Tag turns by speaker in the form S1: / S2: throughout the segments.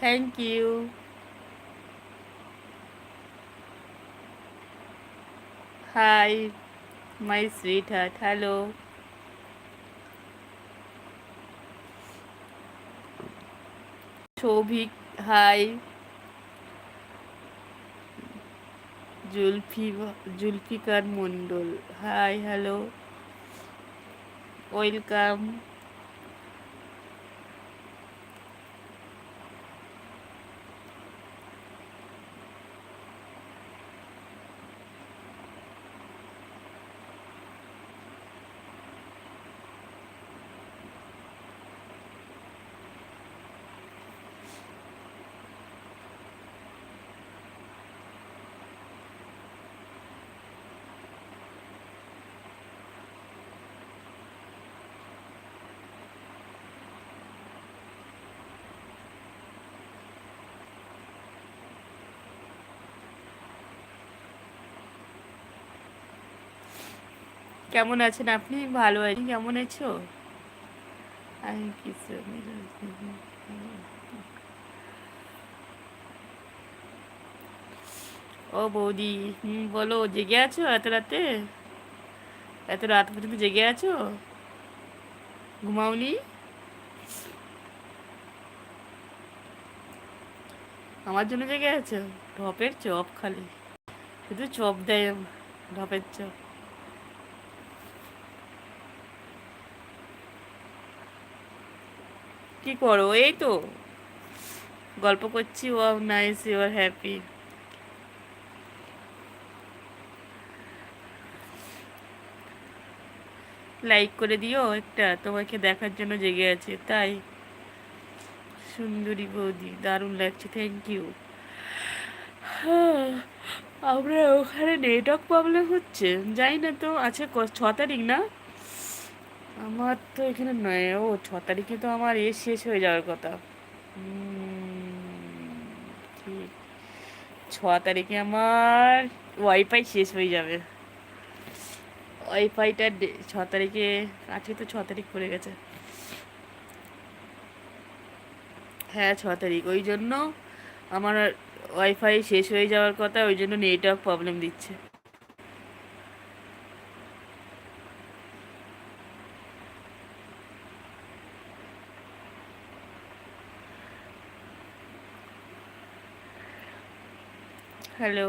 S1: Thank you. Hi, my sweetheart. Hello. Souvik hi Zulfi Zulfikar Mondal hi hello welcome কেমন আছেন আপনি? ভালো আছি। কেমন আছো? আমি কিছু ও বৌদি, হুম, বলো, জেগে আছো এত রাতে? এত রাত পর্যন্ত জেগে আছো? ঘুমাওনি? আমার জন্য জেগে আছো? ঢপের চপ খালি। শুধু চপ দেয়, ঢপের চপ। কি করো? এই তো। গল্প করছি, ও nice you are happy like করে দিও একটা, তোমাকে দেখার জন্য জেগে আছে, তাই। সুন্দরী বৌদি, দারুণ লাগছে থ্যাংক ইউ আমরা ওখানে নেটওয়ার্ক প্রবলেম হচ্ছে, জানি না তো আছে ছ তারিখ না? আমার তো এখানে নয়। ও, ছ তারিখে তো আমার এ শেষ হয়ে যাওয়ার কথা। ঠিক। ছ তারিখে আমার ওয়াইফাই শেষ হয়ে যাবে। ওয়াইফাইটা ছ তারিখে, আজকে তো ছ তারিখ পড়ে গেছে। হ্যাঁ ছ তারিখ। ওই জন্য আমার ওয়াইফাই শেষ হয়ে যাওয়ার কথা, ওই জন্য নেটওয়ার্ক প্রবলেম দিচ্ছে। হ্যালো।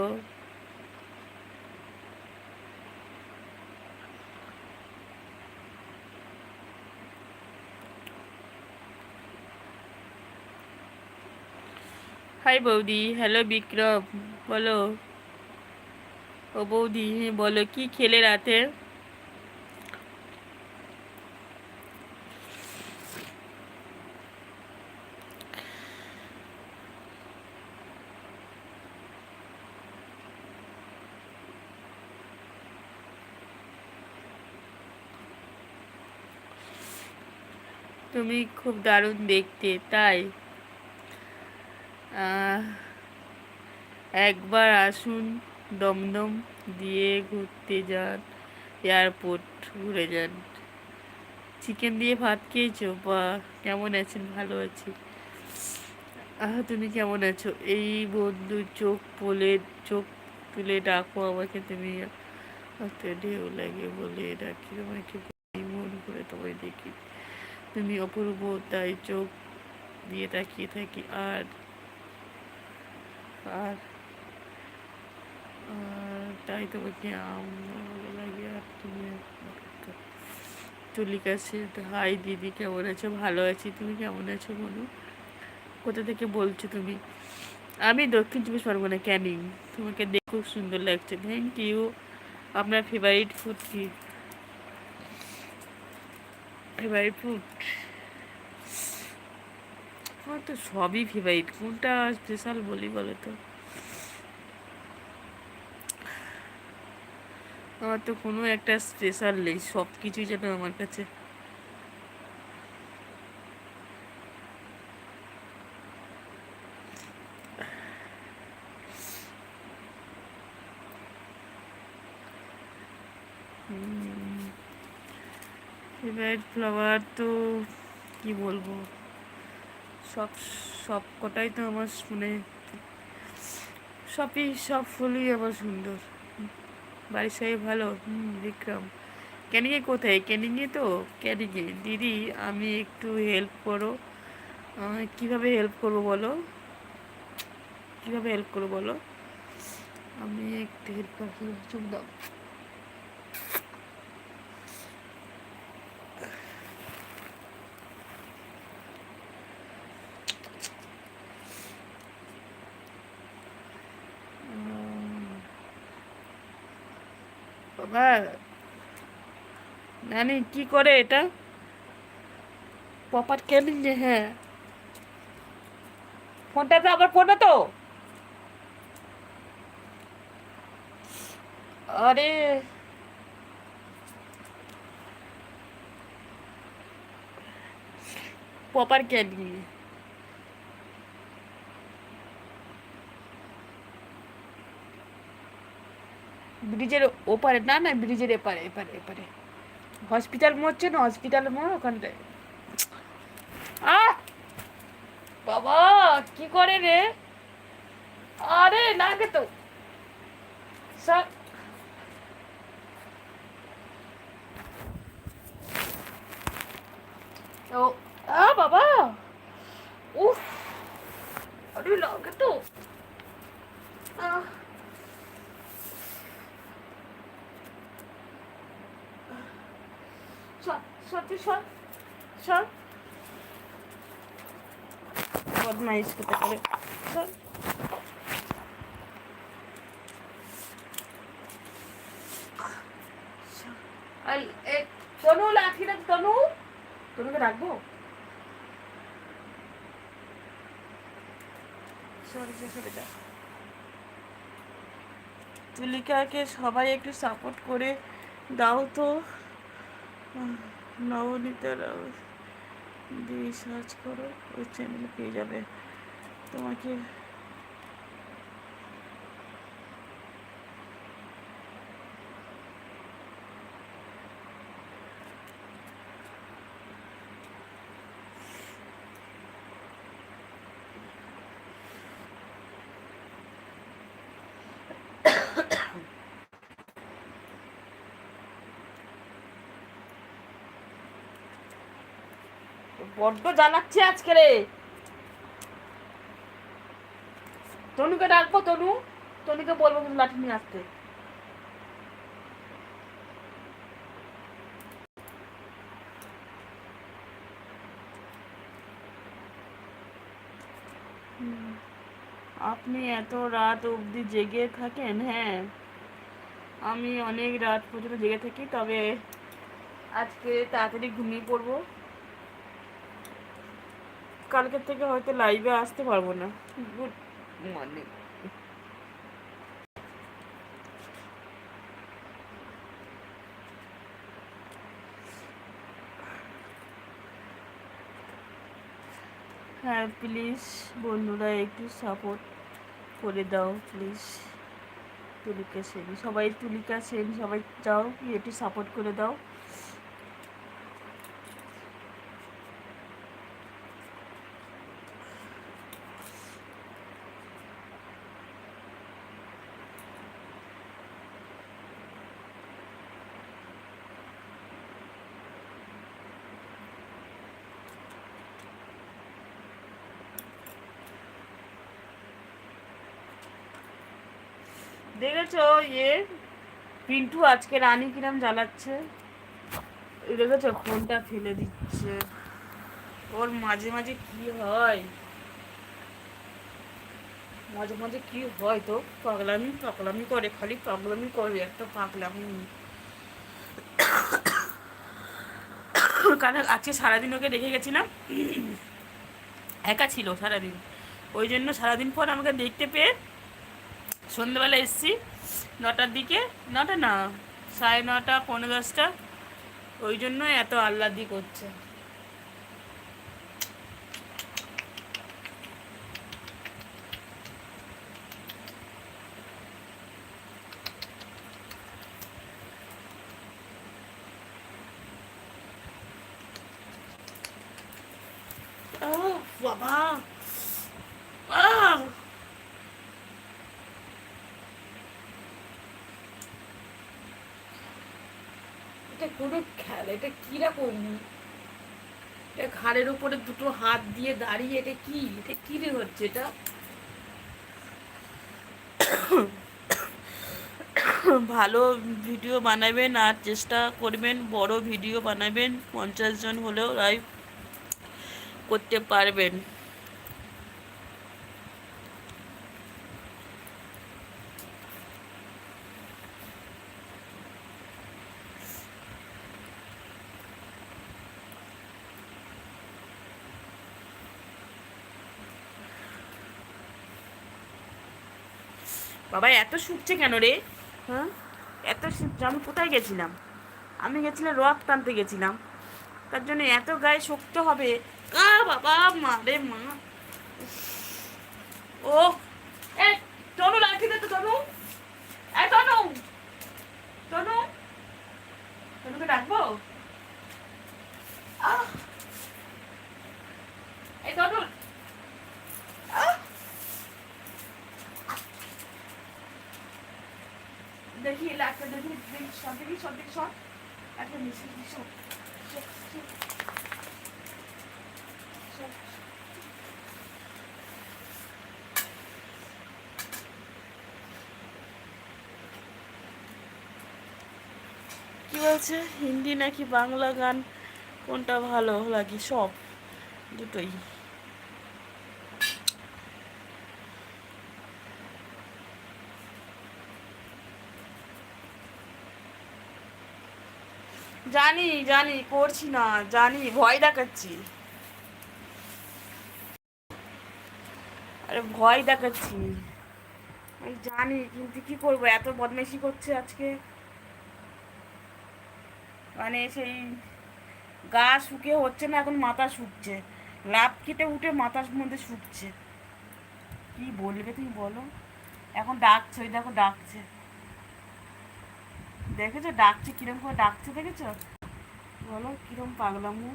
S1: হাই বৌদি হ্যালো বিক্রম বলো। ও বৌদি বলো কি খেলে রাতে? তুমি খুব দারুণ দেখতে, তাই? একবার আসুন দমদম দিয়ে ঘুরতে যান, এয়ারপোর্ট ঘুরে যান। চিকেন দিয়ে ভাত খেয়েছো? বা কেমন আছেন? ভালো আছি। আহ, তুমি কেমন আছো? এই বন্ধু চোখ বলে, চোখ তুলে ডাকো আমাকে, তুমি ঢেউ লাগে বলে ডাকি, তোমাকে মন করে তোমায় দেখি। তুমি অপূর্ব, তাই চোখ দিয়ে তাকিয়ে থাকি। আর আর তাই তোমাকে লাগে। আর তুমি তুলি কাছে হাই, দিদি কেমন আছো? ভালো আছি। তুমি কেমন আছো বলো? কোথা থেকে বলছো তুমি? আমি দক্ষিণ চব্বিশ পরগনা ক্যানিং। তোমাকে দেখে খুব সুন্দর লাগছে। থ্যাংক ইউ আপনার ফেভারিট ফুড কি? ফেভারিট ফুড আমার তো সবই ফেভারিট কোনটা স্পেশাল বলি বলো তো আমার তো কোনো একটা স্পেশাল নেই। সব কিছুই যেন আমার কাছে ফেভারিট ফ্লাওয়ার তো কি বলব? সব সব কটাই তো আমার মানে সবই, সব ফুলই আমার সুন্দর। বাড়ির সবাই ভালো? হুম, বিক্রম। ক্যানিংয়ে কোথায়? ক্যানিংয়ে তো? ক্যানিংয়ে দিদি, আমি একটু হেল্প করো। কীভাবে হেল্প করব বলো? কীভাবে হেল্প করব বলো? আমি একটু হেল্প করব চুপ দাও। বাবা নানি, কি করে এটা? পপার কেন যে হ্যাঁ। ফোনটা তো আবার ফোনটা তো? আরে। পপার ক্যান্ডি ব্রিজের ওপারে, না না, ব্রিজের এপারে এপারে এপারে। হসপিটাল হচ্ছে না হসপিটাল মোড় ওখানটায়। আহ! বাবা, কি করে রে? আরে লাগে তো। সব ও আ বাবা উফ আরে লাগে তো আহ সর সর তুই সর সর বদমাইশ এ তনু তনুকে রাখব তুলিকাকে সবাই একটু সাপোর্ট করে দাও তো। নবনীতারাও দিয়ে সার্চ করো ওই চ্যানেলে পেয়ে যাবে। তোমাকে বড্ড জ্বালাচ্ছে আজকে রে। তনুকে ডাকবো, তনু। তনুকে বলব কিন্তু লাঠি নিয়ে আসতে। আপনি এত রাত অবধি জেগে থাকেন হ্যাঁ? আমি অনেক রাত পর্যন্ত জেগে থাকি, তবে আজকে তাড়াতাড়ি ঘুমিয়ে পড়ব। কালকের থেকে হয়তো লাইভে আসতে পারব না। গুড মর্নিং হ্যাঁ প্লিজ বন্ধুরা একটু সাপোর্ট করে দাও প্লিজ তুলিকা সেন সবাই তুলিকা সেন সবাই যাও একটু সাপোর্ট করে দাও দেখেছ ইয়ে পিন্টু আজকে রানী কিরাম জ্বালাচ্ছে? দেখেছ, ফোনটা ফেলে দিচ্ছে। ওর মাঝে মাঝে কি হয়? মাঝে মাঝে কি হয় তো? পাগলামি পাগলামি করে, খালি পাগলামি করে, একটা পাগলামি কারণ আজকে সারাদিন ওকে রেখে গেছিলাম, একা ছিল সারাদিন। ওই জন্য সারাদিন পর আমাকে দেখতে পেয়ে সন্ধ্যেবেলা এসছি। নটার দিকে? নটা না সাড়ে নটা পনেরো দশটা। ওই জন্য এত আহ্লাদি করছে। বাবা! এটা কোনো খেলা, এটা কীরকম? এটা ঘাড়ের উপরে দুটো হাত দিয়ে দাঁড়িয়ে, এটা কি? এটা কি রে হচ্ছে এটা? ভালো ভিডিও বানাবেন আর চেষ্টা করবেন, বড় ভিডিও বানাবেন, পঞ্চাশ জন হলেও লাইভ করতে পারবেন। বাবা, এত শুকছে কেন রে? হ্যাঁ? এত শুকছে আমি কোথায় গেছিলাম? আমি গেছিলাম, রথ টানতে গেছিলাম। তার জন্য এত গায়ে শুকতে হবে। আ বাবা, মা রে, মা। ও, এ, তনু লাঠি দে তো, তনু। এ, তনু। তনু। তনুকে ডাকবো? এই তনু দেখি একটা দেখি সব দেখি সব দেখি, সব। একটা। কি বলছে? হিন্দি নাকি বাংলা গান? কোনটা ভালো লাগে? সব। দুটোই। জানি জানি, করছি না, জানি, ভয় দেখাচ্ছি। আরে ভয় দেখাচ্ছি। আমি জানি, কিন্তু কি করব, এত বদমাইশি করছে আজকে। মানে সেই গা শুকে হচ্ছে না, এখন মাথা শুকছে। লাভ কেটে উঠে মাথার মধ্যে শুকছে। কি বলবে তুমি বলো? এখন ডাকছে, ওই দেখো ডাকছে। দেখেছ? ডাকছে কিরম করে ডাকছে দেখেছ? বলো কিরম পাগলামু।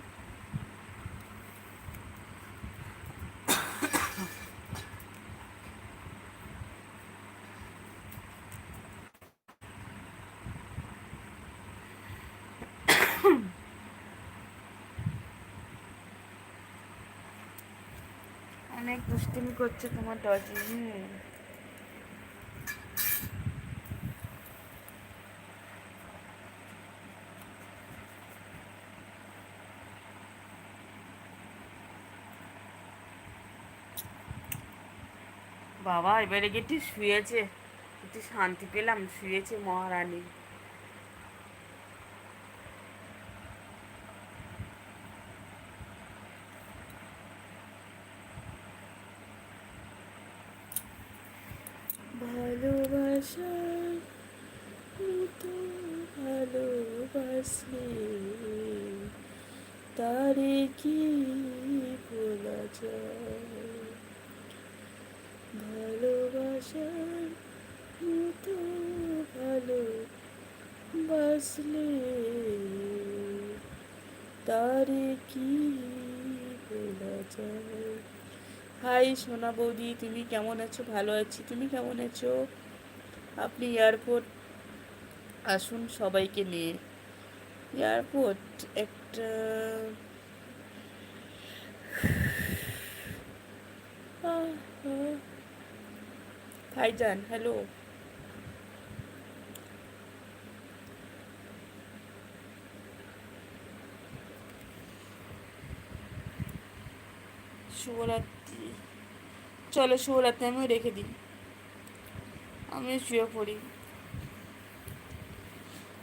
S1: অনেক দুষ্টুমি করছে তোমার ডজি বাবা, এবারে একটু শুয়েছে। একটু শান্তি পেলাম, শুয়েছে মহারানী। ভালোবাসার মতো ভালোবাসলে তারে কি বলা যায়? ভালোবাসার মতো ভালো বাসলে তারে কি বলা যায়? হাই সোনা বৌদি, তুমি কেমন আছো? ভালো আছি। তুমি কেমন আছো? আপনি এয়ারপোর্ট আসুন সবাইকে নিয়ে। এয়ারপোর্ট একটা আহ। ভাইজান হ্যালো শুভরাত্রি। চলো শুভরাত্রি, আমিও রেখে দিই। আমিও শুয়ে পড়ি।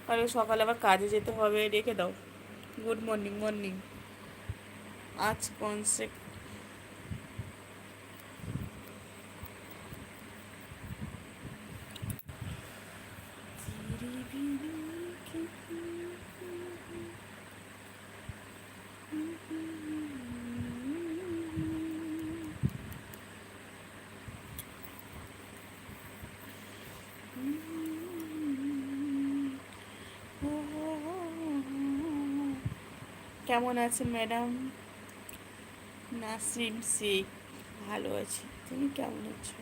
S1: কালকে সকালে আবার কাজে যেতে হবে, রেখে দাও। গুড মর্নিং মর্নিং আজ কনসেপ্ট কেমন আছেন ম্যাডাম? নাসরিন শেখ ভালো আছি। তুমি কেমন আছো?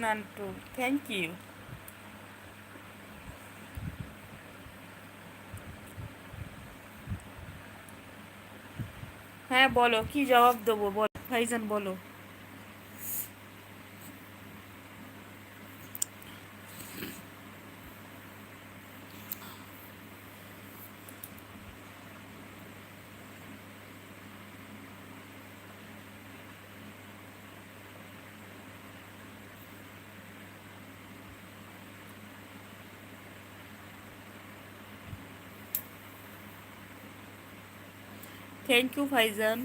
S1: নান্টু থ্যাংক ইউ হ্যাঁ বলো কি জবাব দেবো? বলো ভাইজান বলো। থ্যাংক ইউ ভাইজান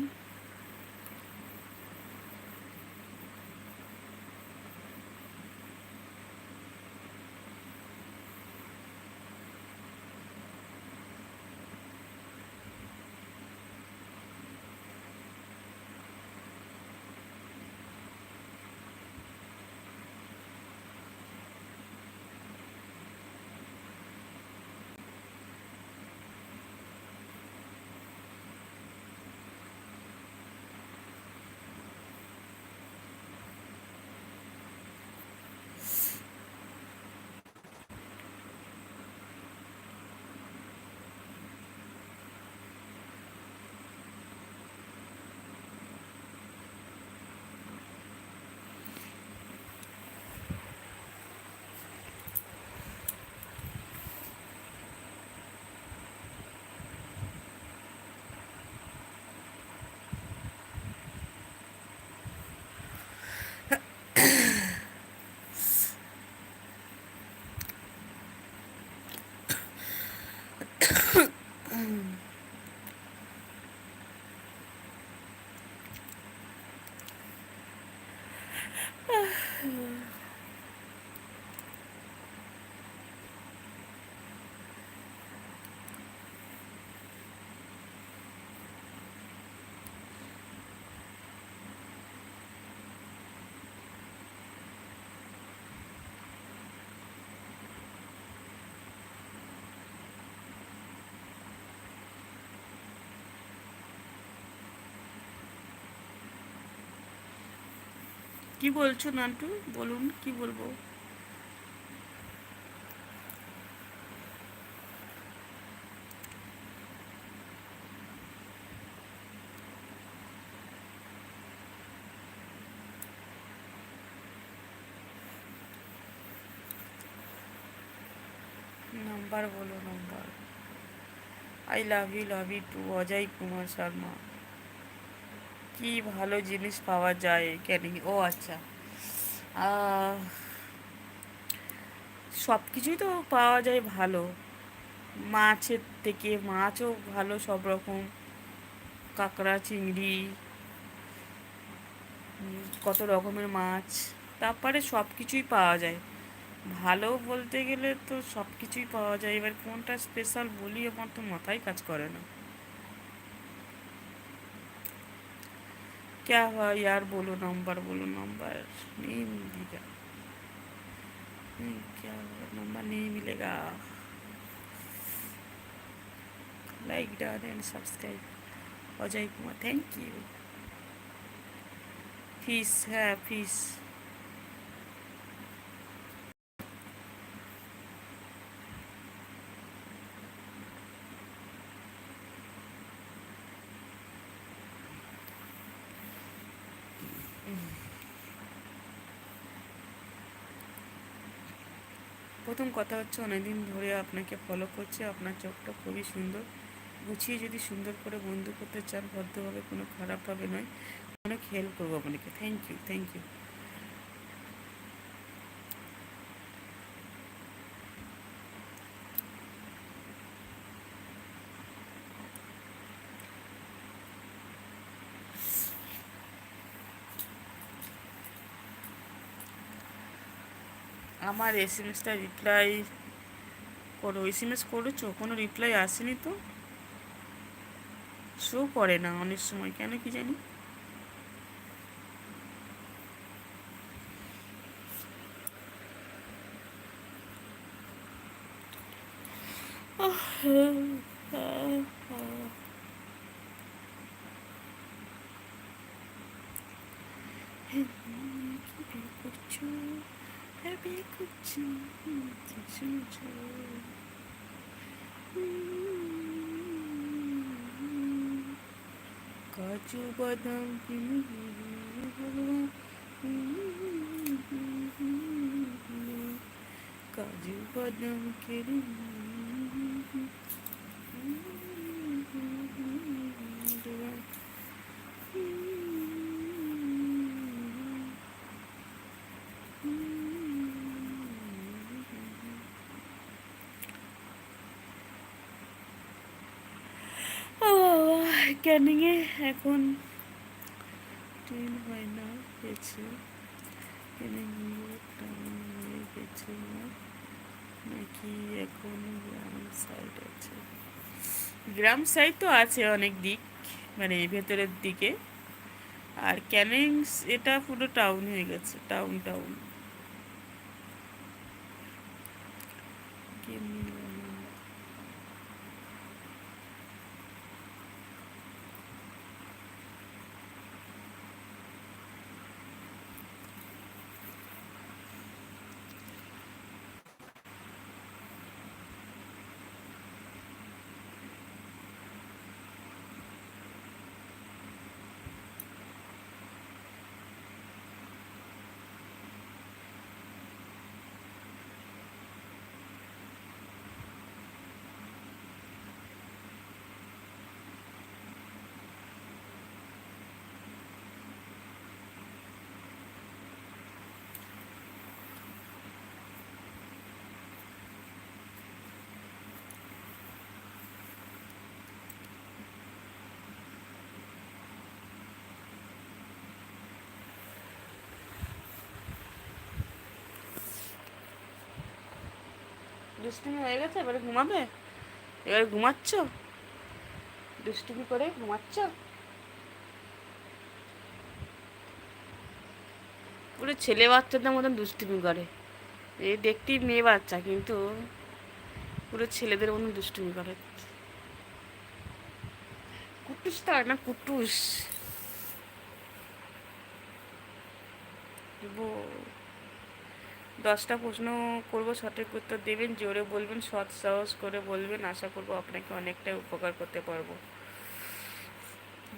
S1: Mm-hmm. কি বলছো নান্টু? বলুন, কি বলব? নাম্বার বলো, number. I love you love you too Ajay Kumar Sharma. কি ভালো জিনিস পাওয়া যায় ক্যানিং ও আচ্ছা। সব কিছুই তো পাওয়া যায় ভালো। মাছের থেকে মাছও ভালো সব রকম। কাঁকড়া, চিংড়ি কত রকমের মাছ। তারপরে সব কিছুই পাওয়া যায়। ভালো বলতে গেলে তো সব কিছুই পাওয়া যায়। এবার কোনটা স্পেশাল বলি আমার তো মাথায় কাজ করে না। क्या हुआ? यार बोलो नंबर बोलो नंबर। नहीं मिलेगा। नहीं, क्या नंबर नहीं मिलेगा। लाइक डाल and subscribe Ajay Kumar thank you fees है फ़ीस প্রথম কথা হচ্ছে, অনেকদিন ধরে আপনাকে ফলো করছে, আপনার চোখটা খুবই সুন্দর। গুছিয়ে যদি সুন্দর করে বন্ধু করতে চান ভদ্রভাবে কোনো খারাপভাবে নয়। অনেক হেল্প করব আপনাকে। থ্যাংক ইউ থ্যাংক ইউ আমার এস এম এসটা রিপ্লাই করো। এস এম এস করেছ? কোনো রিপ্লাই আসেনি তো? শো করে না অনেক সময়। কেন কি জানি? করছ কাজু বাদাম কাজু বাদাম কেড়ে ক্যানিংয়ে এখন ট্রেন হয় না, গেছে। ক্যানিং হয়ে গেছে না নাকি এখন গ্রাম সাইড আছে। গ্রাম সাইড তো আছে অনেক দিক মানে ভেতরের দিকে। আর ক্যানিংস, এটা পুরো টাউন হয়ে গেছে টাউন টাউন দুষ্টুমি হয়ে গেছে? এবারে ঘুমাবে? এবারে ঘুমাচ্ছ? দুষ্টুমি করে ঘুমাচ্ছ? পুরো ছেলে বাচ্চাদের মতন দুষ্টুমি করে। এই দেখতেই মেয়ে বাচ্চা, কিন্তু পুরো ছেলেদের মতন দুষ্টুমি করে। কুটুস তো না, কুটুস। দশটা প্রশ্ন করব, সঠিক উত্তর দেবেন, জোরে বলবেন, সৎ সাহস করে বলবেন, আশা করব আপনাকে অনেকটাই উপকার করতে পারব।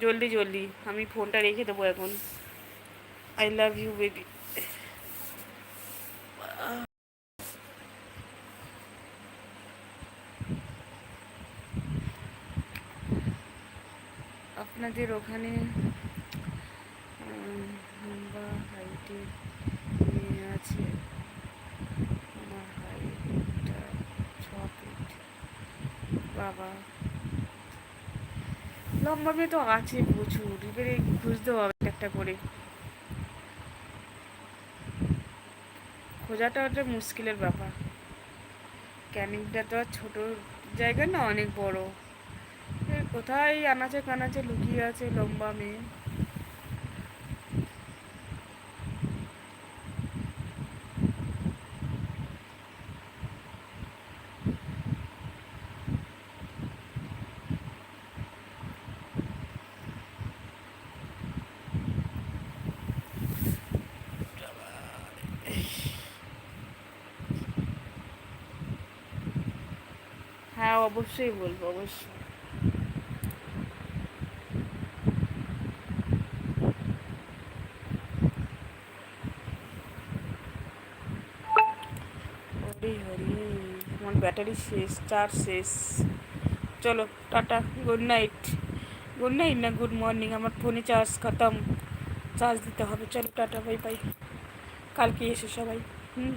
S1: জলদি জলদি, আমি ফোনটা রেখে দেবো এখন। আই লাভ ইউ বেবি আপনাদের ওখানে বা হাইটে মেয়ে আছে আমার হাইটটা ছ ফিট বাবা। লম্বা মেয়ে তো আছে প্রচুর, এবারে খুঁজতে হবে একটা করে। খোঁজাটা ওটা মুশকিলের ব্যাপার। ক্যানিংটা তো আর ছোটো জায়গা না, অনেক বড়। কোথায় আনাচে কানাচে লুকিয়ে আছে লম্বা মেয়ে। অবশ্যই বলব, অবশ্যই। আমার ব্যাটারি শেষ, চার্জ শেষ। চলো, tata, good night. Good night না গুড মর্নিং, আমার ফোনে চার্জ খতম। চার্জ দিতে হবে, চলো, টাটা, বাই বাই। কালকে এসো সবাই, হুম।